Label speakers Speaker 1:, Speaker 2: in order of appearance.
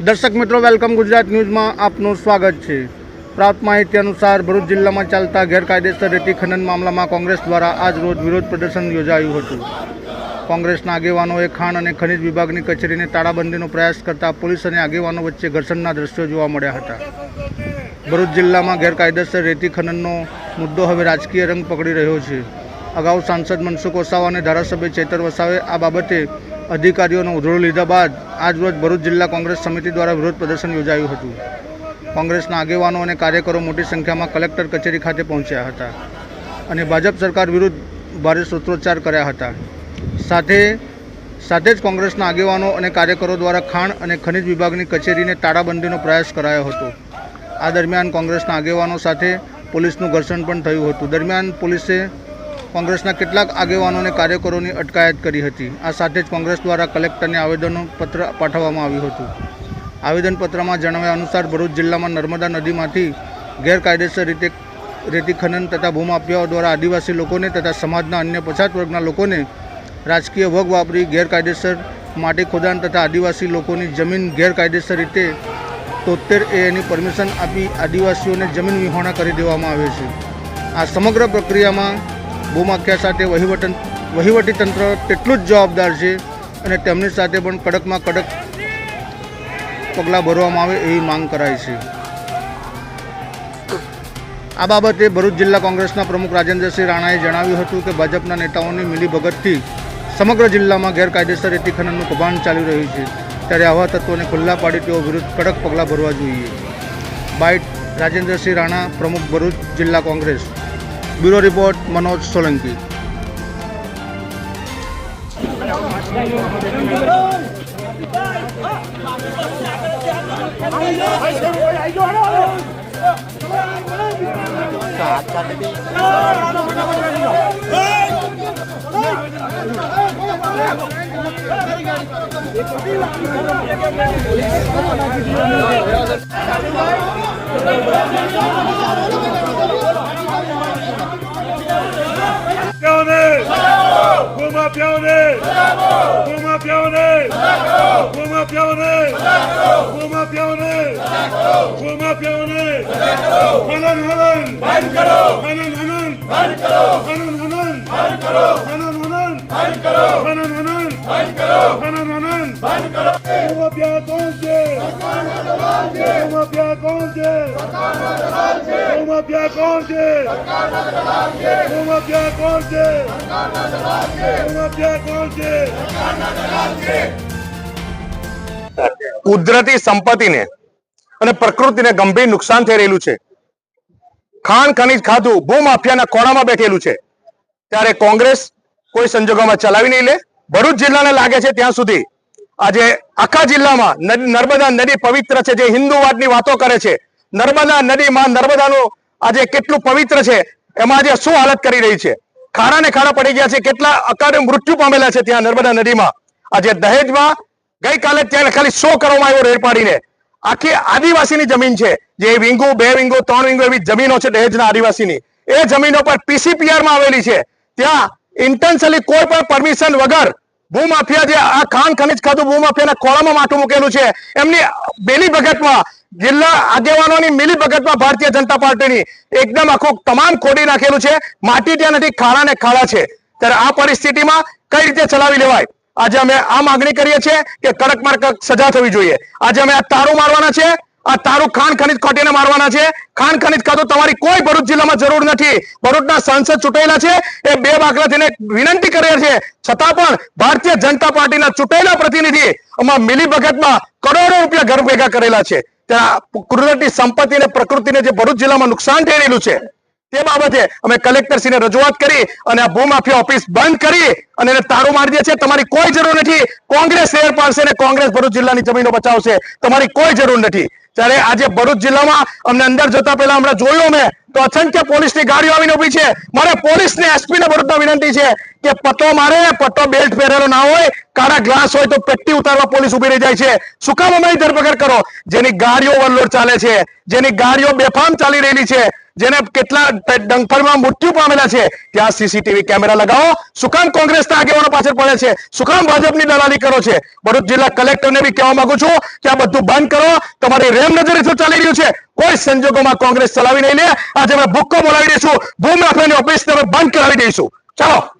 Speaker 1: દર્શક મિત્રો વેલકમ ગુજરાત ન્યૂઝમાં આપનું સ્વાગત છે. પ્રાપ્ત માહિતી અનુસાર ભરૂચ જિલ્લામાં ચાલતા ગેરકાયદેસર રેતી ખનન મામલામાં કોંગ્રેસ દ્વારા આજ રોજ વિરોધ પ્રદર્શન યોજાયું હતું. કોંગ્રેસના આગેવાનોએ ખાણ અને ખનિજ વિભાગની કચેરીને તાળાબંધીનો પ્રયાસ કરતા પોલીસ અને આગેવાનો વચ્ચે ઘર્ષણના દ્રશ્યો જોવા મળ્યા હતા. ભરૂચ જિલ્લામાં ગેરકાયદેસર રેતી ખનનનો મુદ્દો હવે રાજકીય રંગ પકડી રહ્યો છે. અગાઉ સાંસદ મનસુખ વસાવા અને ધારાસભ્ય ચેતર વસાવે આ બાબતે અધિકારીઓનો ઉધડો લીધા બાદ આજરોજ ભરૂચ જિલ્લા કોંગ્રેસ સમિતિ દ્વારા વિરોધ પ્રદર્શન યોજાયું હતું. કોંગ્રેસના આગેવાનો અને કાર્યકરો મોટી સંખ્યામાં કલેક્ટર કચેરી ખાતે પહોંચ્યા હતા અને ભાજપ સરકાર વિરુદ્ધ ભારે સૂત્રોચ્ચાર કર્યા હતા. સાથે સાથે જ કોંગ્રેસના આગેવાનો અને કાર્યકરો દ્વારા ખાણ અને ખનિજ વિભાગની કચેરીને તાળાબંધીનો પ્રયાસ કરાયો હતો. આ દરમિયાન કોંગ્રેસના આગેવાનો સાથે પોલીસનું ઘર્ષણ પણ થયું હતું. દરમિયાન પોલીસે કોંગ્રેસના કેટલાક આગેવાનોને કાર્યકરોની અટકાયત કરી હતી. આ સાથે જ કોંગ્રેસ દ્વારા કલેક્ટરને આવેદનો પત્ર પાઠવવામાં આવ્યું હતું. આવેદનપત્રમાં જણાવ્યા અનુસાર, ભરૂચ જિલ્લામાં નર્મદા નદીમાંથી ગેરકાયદેસર રીતે રેતી ખનન તથા ભૂમાફિયાઓ દ્વારા આદિવાસી લોકોને તથા સમાજના અન્ય પછાત વર્ગના લોકોને રાજકીય વગ વાપરી ગેરકાયદેસર માટી ખોદાણ તથા આદિવાસી લોકોની જમીન ગેરકાયદેસર રીતે તોતેર એની પરમિશન આપી આદિવાસીઓને જમીન વિહોણા કરી દેવામાં આવે છે. આ સમગ્ર પ્રક્રિયામાં ભૂમાફિયા સાથે વહીવટન વહીવટી તંત્ર તેટલું જ જવાબદાર છે અને તેમની સાથે પણ કડકમાં કડક પગલાં ભરવામાં આવે એવી માંગ કરાય છે. આ બાબતે ભરૂચ જિલ્લા કોંગ્રેસના પ્રમુખ રાજેન્દ્રસિંહ રાણાએ જણાવ્યું હતું કે ભાજપના નેતાઓની મિલીભગતથી સમગ્ર જિલ્લામાં ગેરકાયદેસર રેતી ખનનનું કૌભાંડ ચાલી રહ્યું છે. ત્યારે આવા તત્વોને ખુલ્લા પાડી તેઓ વિરુદ્ધ કડક પગલાં ભરવા જોઈએ. બાઇટ રાજેન્દ્રસિંહ રાણા, પ્રમુખ ભરૂચ જિલ્લા Congress. Bureau report Manoj Solanki. ပြောင်းနေဘုံမပြောင်းနေဘုံမပြောင်းနေဘုံမပြောင်းနေဘုံမပြောင်းနေဟ
Speaker 2: နန်ဟနန်ဘန်ကရောဟနန်ဟနန်ဘန်ကရောဟနန်ဟနန်ဘန်ကရောဟနန်ဟနန်ဘန်ကရောဟနန်ဟနန်ဘန်ကရောဟနန်ဟနန် બંધ કરો. માફિયા કોણ છે? સરકારનો દબાણ છે? માફિયા કોણ છે? સરકારનો દબાણ
Speaker 3: કુદરતી સંપત્તિને અને પ્રકૃતિને ગંભીર નુકસાન થઈ રહેલું છે. ખાણ ખનીજ ખાધું ભૂમાફિયાના કોણામાં બેઠેલું છે. ત્યારે કોંગ્રેસ કોઈ સંજોગોમાં ચલાવી નહીં લે. ભરૂચ જિલ્લાને લાગે છે ત્યાં સુધી આજે આખા જિલ્લામાં નદ- નર્મદા નદી પવિત્ર છે, જે હિન્દુવાદની વાતો કરે છે. નર્મદા નદીમાં નર્મદાનું આજે કેટલું પવિત્ર છે, એમાં આજે શું હાલત કરી રહી છે? ખારા ને ખાડા પડી ગયા છે, કેટલા અકાળે મૃત્યુ પામેલા છે ત્યાં નર્મદા નદીમાં. આજે દહેજમાં ગઈકાલે ત્યાં ખાલી શો કરવામાં આવ્યો રેડ પાડીને આખી આદિવાસીની જમીન છે, જે વિંગુ, બે વિંગુ, ત્રણ વિંગો એવી જમીનો છે દહેજના આદિવાસીની. એ જમીનો પર પીસીપીઆરમાં આવેલી છે. ત્યાં ઇન્ટેન્શનલી કોઈ પણ પરમિશન વગર ભૂમાફિયા જે આ ખાણ ખનિજ ખાધું ભૂમાફિયાના ખોળામાં માથું મૂકેલું છે, એમની બેલી ભગતમાં જિલ્લા આગેવાનોની મિલી ભગતમાં ભારતીય જનતા પાર્ટીની એકદમ આખું તમામ ખોડી નાખેલું છે, માટી ત્યાં નથી ખાડા ને ખાડા છે. ત્યારે આ પરિસ્થિતિમાં કઈ રીતે ચલાવી લેવાય? આજે અમે આ માગણી કરીએ છીએ કે કડક કડક સજા થવી જોઈએ. આજે અમે આ તારું મારવાના છે આ તારું ખાણ ખનિજ ખોટીને મારવાના છે. ખાણ ખનિજ ખાતું તમારી કોઈ ભરૂચ જિલ્લામાં જરૂર નથી. ભરૂચના સાંસદ ચૂંટાયેલા છે. એ બે બાકલા થઈને વિનંતી કરે છે. છતાં પણ ભારતીય જનતા પાર્ટીના ચૂંટાયેલા પ્રતિનિધિ આમાં મિલી ભગતમાં કરોડો રૂપિયા ઘર ભેગા કરેલા છે. ત્યાં કુદરતી સંપત્તિ અને પ્રકૃતિને જે ભરૂચ જિલ્લામાં નુકસાન રહેલું છે, તે બાબતે અમે કલેક્ટરશ્રીને રજૂઆત કરી અને આ ભૂમાફિયા ઓફિસ બંધ કરી અને એને તાળું મારી દે છે. તમારી કોઈ જરૂર નથી. કોંગ્રેસ શેર પાડશે અને કોંગ્રેસ ભરૂચ જિલ્લાની જમીનો બચાવશે. તમારી કોઈ જરૂર નથી. ત્યારે આજે ભરૂચ જિલ્લામાં અમને અંદર જતા પહેલા હમણાં જોયું મેં તો અસંખ્ય પોલીસની ગાડીઓ આવીને ઊભી છે. મારે પોલીસને એસપી ને ભરૂચના વિનંતી છે કે પટ્ટો મારે પટ્ટો બેલ્ટ પહેરેલો ના હોય, કાળા ગ્લાસ હોય તો પેટ્ટી ઉતારવા પોલીસ ઊભી રહી જાય છે. શું કામ અમારી ધરપકડ કરો? જેની ગાડીઓ વરલોડ ચાલે છે, જેની ગાડીઓ બેફામ ચાલી રહેલી છે. જેને કેટલા ડંખરમાં મૃત્યુ પામેલા છે. ત્યાં સીસીટીવી કેમેરા લગાવો. સુકામ કોંગ્રેસ કોંગ્રેસના આગેવાનો પાછળ પડે છે. સુકામ ભાજપની દલાલી કરો છે. ભરૂચ જિલ્લા કલેક્ટરને બી કહેવા માંગુ છું કે આ બધું બંધ કરો. તમારી રેમ નજર શું ચાલી રહ્યું છે. કોઈ સંજોગોમાં કોંગ્રેસ ચલાવી નહીં લે. આજે અમે ભૂક્કો બોલાવી દઈશું. ભૂમ ઓફિસ તમે બંધ કરાવી દઈશું. ચાલો.